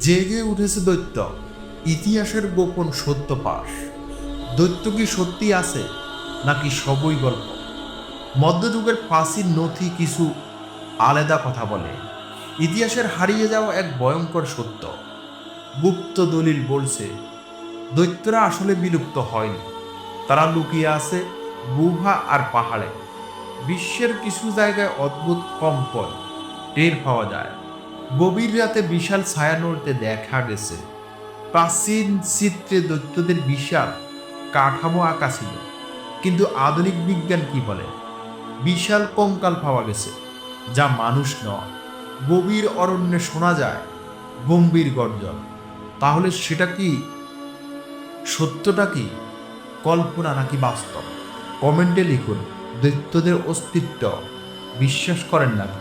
জেগে উঠেছে দৈত্য। ইতিহাসের গোপন সত্য পাশ। দৈত্য কি সত্যি আছে, নাকি সবই গল্প? মধ্যযুগের প্রাচীন নথি কিছু আলাদা কথা বলে। ইতিহাসের হারিয়ে যাওয়া এক ভয়ঙ্কর সত্য। গুপ্ত দলিল বলছে, দৈত্যরা আসলে বিলুপ্ত হয়নি। তারা লুকিয়ে আছে গুহা আর পাহাড়ে। বিশ্বের কিছু জায়গায় অদ্ভুত কম্পন টের পাওয়া যায়। গভীর রাতে বিশাল ছায়া নড়তে দেখা গেছে। প্রাচীন চিত্রে দৈত্যদের বিশাল কাঠামো আঁকা ছিল, কিন্তু আধুনিক বিজ্ঞান কি বলে? বিশাল কঙ্কাল পাওয়া গেছে, যা মানুষ নয়, গভীর অরণ্যে শোনা যায় গম্ভীর গর্জন। তাহলে সেটা কি সত্যটা কি? কল্পনা নাকি বাস্তব? কমেন্টে লিখুন, দৈত্যদের অস্তিত্ব বিশ্বাস করেন নাকি?